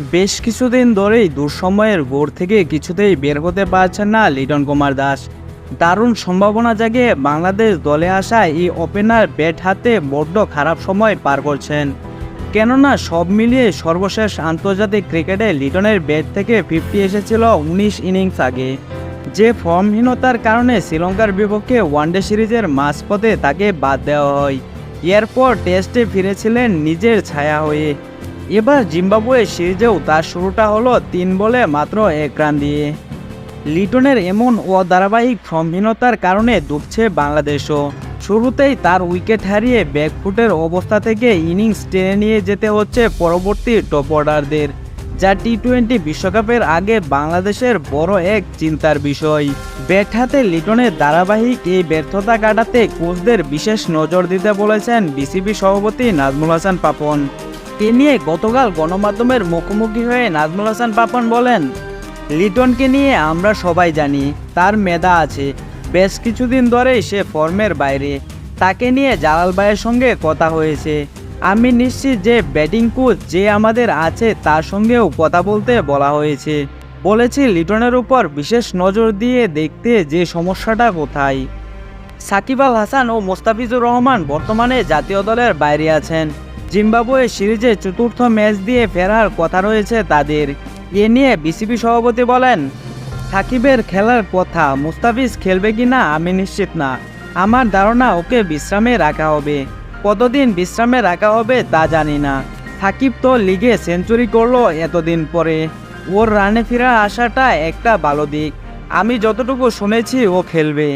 বেশ কিছুদিন ধরেই দুঃসময়ের ভোর থেকে কিছুতেই বের হতে পারছেন না লিটন কুমার দাস। দারুণ সম্ভাবনা জাগে বাংলাদেশ দলে আসা এই ওপেনার ব্যাট হাতে বড্ড খারাপ সময় পার করছেন। কেননা সব মিলিয়ে সর্বশেষ আন্তর্জাতিক ক্রিকেটে লিটনের ব্যাট থেকে ফিফটি এসেছিল উনিশ ইনিংস আগে। যে ফর্মহীনতার কারণে শ্রীলঙ্কার বিপক্ষে ওয়ানডে সিরিজের মাঝপথে তাকে বাদ দেওয়া হয়। এরপর টেস্টে ফিরেছিলেন নিজের ছায়া হয়ে। এবার জিম্বাবুয়ে সিরিজেও তার শুরুটা হলো তিন বলে মাত্র এক রান দিয়ে। লিটনের এমন অধারাবাহিক ফর্মহীনতার কারণে ডুবছে বাংলাদেশও। শুরুতেই তার উইকেট হারিয়ে ব্যাকফুটের অবস্থা থেকে ইনিংস টেনে নিয়ে যেতে হচ্ছে পরবর্তী টপ অর্ডারদের, যা টি টোয়েন্টি বিশ্বকাপের আগে বাংলাদেশের বড় এক চিন্তার বিষয়। ব্যাট হাতে লিটনের ধারাবাহিক এই ব্যর্থতা কাটাতে কোচদের বিশেষ নজর দিতে বলেছেন বিসিবি সভাপতি নাজমুল হাসান পাপন। এ নিয়ে গতকাল গণমাধ্যমের মুখোমুখি হয়ে নাজমুল হাসান পাপন বলেন, লিটনকে নিয়ে আমরা সবাই জানি তার মেধা আছে। বেশ কিছুদিন ধরেই সে ফর্মের বাইরে। তাকে নিয়ে জালাল ভাইয়ের সঙ্গে কথা হয়েছে। আমি নিশ্চিত যে ব্যাটিং কোচ যে আমাদের আছে তার সঙ্গেও কথা বলতে বলা হয়েছে। বলেছি, লিটনের উপর বিশেষ নজর দিয়ে দেখতে যে সমস্যাটা কোথায়। সাকিব আল হাসান ও মোস্তাফিজুর রহমান বর্তমানে জাতীয় দলের বাইরে আছেন। জিম্বাবুয়ে সিরিজে চতুর্থ ম্যাচ দিয়ে ফেরার কথা রয়েছে তাদের। এ নিয়ে বিসিবি সভাপতি বলেন, সাকিবের খেলার কথা মুস্তাফিজ খেলবে কি না আমি নিশ্চিত না। আমার ধারণা ওকে বিশ্রামে রাখা হবে। কতদিন বিশ্রামে রাখা হবে তা জানি না। সাকিব তো লিগে সেঞ্চুরি করল এতদিন পরে। ওর রানে ফেরার আসাটা একটা ভালো দিক। আমি যতটুকু শুনেছি ও খেলবে।